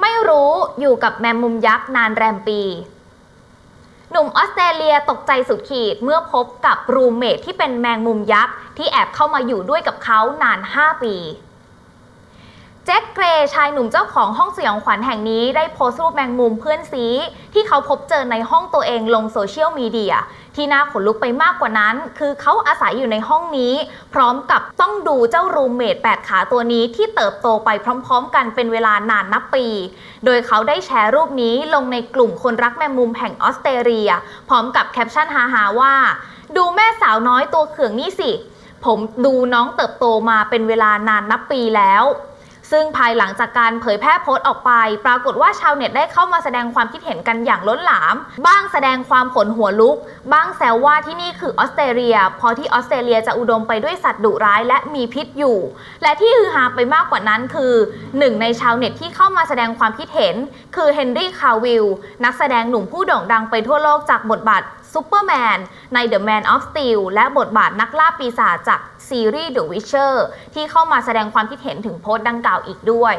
ไม่รู้อยู่กับแมงมุมยักษ์นานแรมปี หนุ่มออสเตรเลียตกใจสุดขีดเมื่อพบกับรูเมทที่เป็นแมงมุมยักษ์ที่แอบเข้ามาอยู่ด้วยกับเขานาน 5 ปี แจ็คเกรย์ชายหนุ่มเจ้าของห้องสยองขวัญแห่งนี้ได้โพสต์รูปแมงมุมเพื่อนซี ที่เขาพบเจอในห้องตัวเองลงโซเชียลมีเดียที่น่าขนลุกไปมากกว่านั้น คือเขาอาศัยอยู่ในห้องนี้ พร้อมกับต้องดูเจ้ารูมเมท8ขาตัวนี้ที่เติบโตไปพร้อมๆ กันเป็นเวลานานนับปี โดยเขาได้แชร์รูปนี้ลงในกลุ่มคนรักแมงมุมแห่งออสเตรเลีย พร้อมกับแคปชั่นฮาๆว่า ดูแม่สาวน้อยตัวเขื่องนี่สิ ผมดูน้องเติบโตมาเป็นเวลานานนับปีแล้ว ซึ่งภายหลังจากการเผยแพร่โพสต์ออกไป ปรากฏว่าชาวเน็ตได้เข้ามาแสดงความคิดเห็นกันอย่างล้นหลาม บ้างแสดงความขนหัวลุก บ้างแซวว่าที่นี่คือออสเตรเลียเพราะที่ออสเตรเลียจะอุดมไปด้วยสัตว์ดุร้ายและมีพิษอยู่ และที่ฮือฮาไปมากกว่านั้นคือหนึ่งในชาวเน็ตที่เข้ามาแสดงความคิดเห็น คือเฮนรี่คาวิลนักแสดงหนุ่มผู้โด่งดังไปทั่วโลกจากบทบาท ซูเปอร์แมนใน The Man of Steel และบทบาทนักล่าปีศาจจากซีรีส์ The Witcher ที่เข้ามาแสดงความคิดเห็นถึงโพสต์ดังกล่าวอีกด้วย